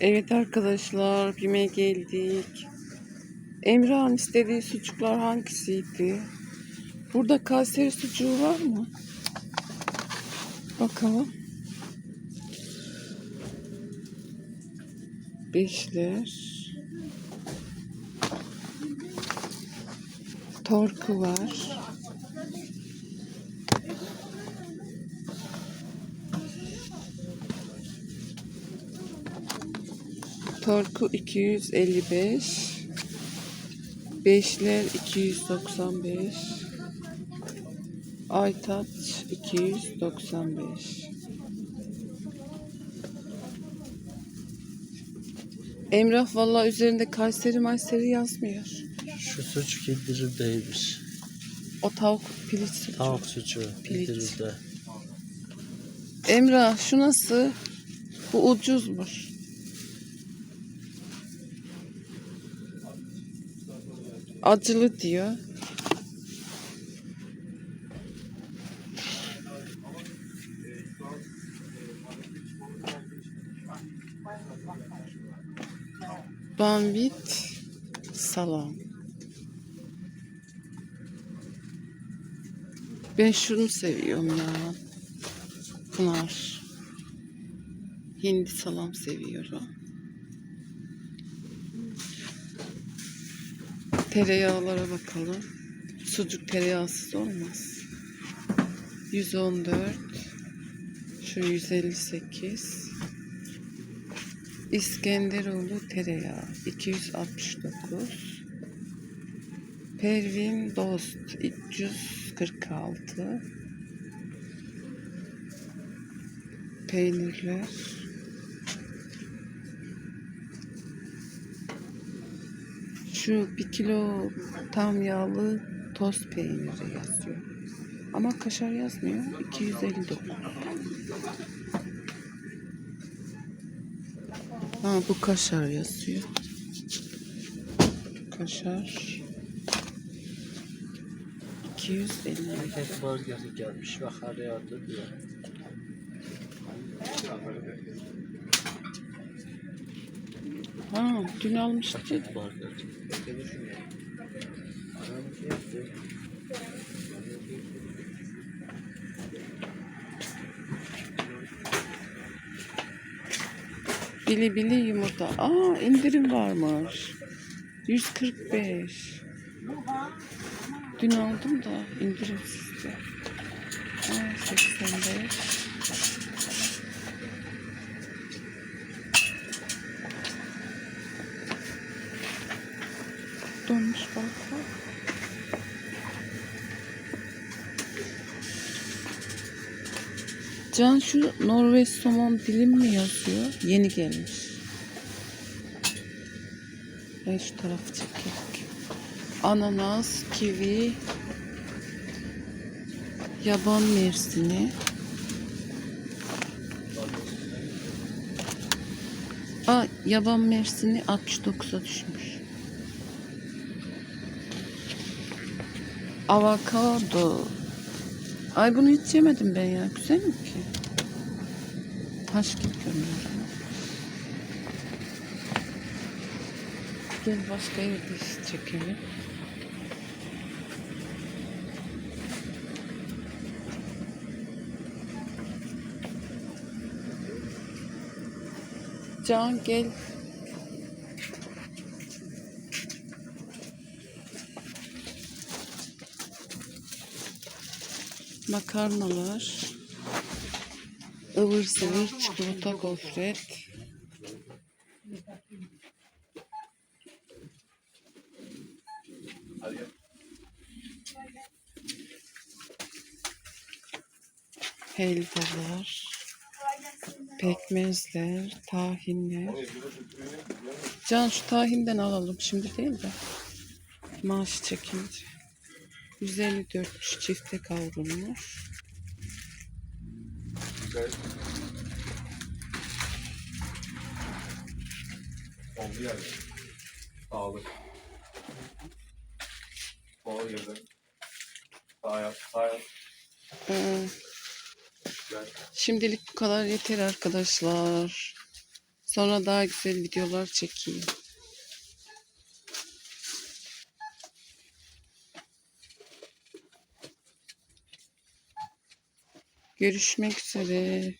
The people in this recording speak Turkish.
Evet arkadaşlar, BİM'e geldik. Emrah'ın istediği sucuklar hangisiydi? Burada Kayseri sucuğu var mı? Bakalım. Beşler. Torku var. Torku 255. Beşler 295. Aytaç 295. Emrah vallahi üzerinde Kayseri Mayseri yazmıyor. Şu sucuk indirim değilmiş. O tavuk piliç sucuğu. Tavuk sucuğu Piliç. indirimde. Emrah şu nasıl? Bu ucuzmuş. Acılı diyor. Bambit salam. Ben şunu seviyorum ya. Pınar. Hindi salam seviyorum. Tereyağlara bakalım. Sucuk tereyağsız olmaz. 114 şu 158 İskenderoğlu tereyağı 269 Pervin Dost 346 peynirler şu bir kilo tam yağlı toz peyniri yazıyor. Ama kaşar yazmıyor. 259 ha bu kaşar yazıyor. Kaşar 250 Paket burgeri gelmiş. Ve hararetli diyor. Ha dün almıştık. Bili bili yumurta. Aa indirim varmış. 145. Dün aldım da indirimsizdi. Aa, 85. Donmuş balık var. Can şu Norveç somon dilim mi yazıyor? Yeni gelmiş. Ben şu tarafı çekeyim. Ananas, kivi, yaban mersini. Aa, yaban mersini 69'a düşmüş. Avokado. Ay bunu hiç yemedim ben ya. Güzel mi ki? Taş gibi görünüyor. Gel başka yerde çekelim. Can gel. Makarnalar. ıvır zıvır çikolata gofret. Helvalar. Pekmezler, tahinler. Can şu tahinden alalım şimdi değil de. Maaş çekince. 154 çifte kavrulmuş. Oldu yani. Sağlık. Doğru yerden. Sağ yap, sağ yap. Ee, şimdilik bu kadar yeter arkadaşlar. Sonra daha güzel videolar çekeyim. Görüşmek üzere.